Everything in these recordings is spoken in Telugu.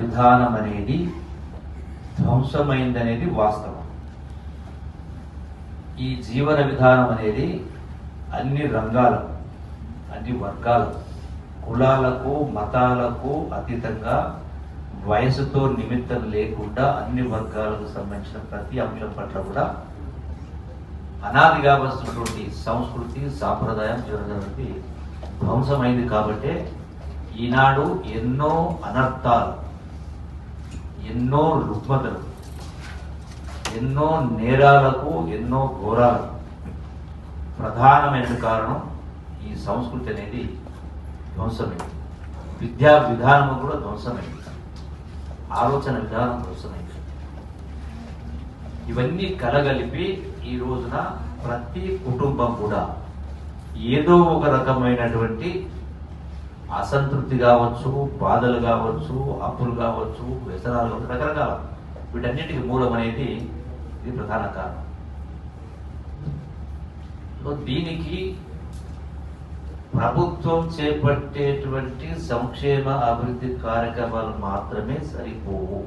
విధానం అనేది ధ్వంసమైందనేది వాస్తవం. ఈ జీవన విధానం అనేది అన్ని రంగాలకు అన్ని వర్గాలకు కులాలకు మతాలకు అతీతంగా వయసుతో నిమిత్తం లేకుండా అన్ని వర్గాలకు సంబంధించిన ప్రతి అంశం పట్ల కూడా అనాదిగా వస్తున్నటువంటి సంస్కృతి సాంప్రదాయం జీవనకి ధ్వంసమైంది కాబట్టే ఈనాడు ఎన్నో అనర్థాలు ఎన్నో రుగ్మతలు ఎన్నో నేరాలకు ఎన్నో ఘోరాలకు ప్రధానమైన కారణం ఈ సంస్కృతి అనేది ధ్వంసమైంది. విద్యా విధానం కూడా ధ్వంసమైంది. ఆలోచన విధానం ధ్వంసమైంది. ఇవన్నీ కలగలిపి ఈ రోజున ప్రతి కుటుంబం కూడా ఏదో ఒక రకమైనటువంటి అసంతృప్తి కావచ్చు బాధలు కావచ్చు అప్పులు కావచ్చు వ్యసనాలు కావచ్చు రకరకాల వీటన్నిటికి మూలం అనేది ఇది ప్రధాన కారణం. దీనికి ప్రభుత్వం చేపట్టేటువంటి సంక్షేమ అభివృద్ధి కార్యక్రమాలు మాత్రమే సరిపోవు.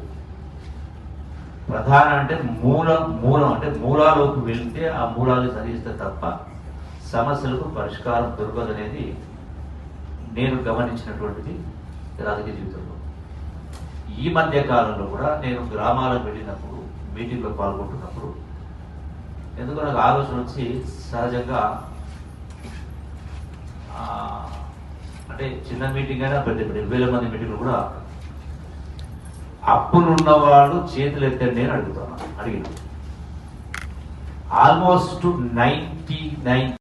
ప్రధాన అంటే మూలం మూలం అంటే మూలాలోకి వెళ్తే ఆ మూలాలు సరిస్తే తప్ప సమస్యలకు పరిష్కారం దొరకదనేది నేను గమనించినటువంటిది రాజకీయ జీవితంలో. ఈ మధ్య కాలంలో కూడా నేను గ్రామాలకు వెళ్ళినప్పుడు మీటింగ్లో పాల్గొంటున్నప్పుడు ఎందుకు నాకు ఆలోచన వచ్చి సహజంగా అంటే చిన్న మీటింగ్ అయినా పెద్ద పెద్ద వేల మంది మీటింగ్లు కూడా అప్పులున్న వాళ్ళు చేతులు ఎత్తండి అని అడుగుతాను అడిగిన ఆల్మోస్ట్ నైంటీ నైన్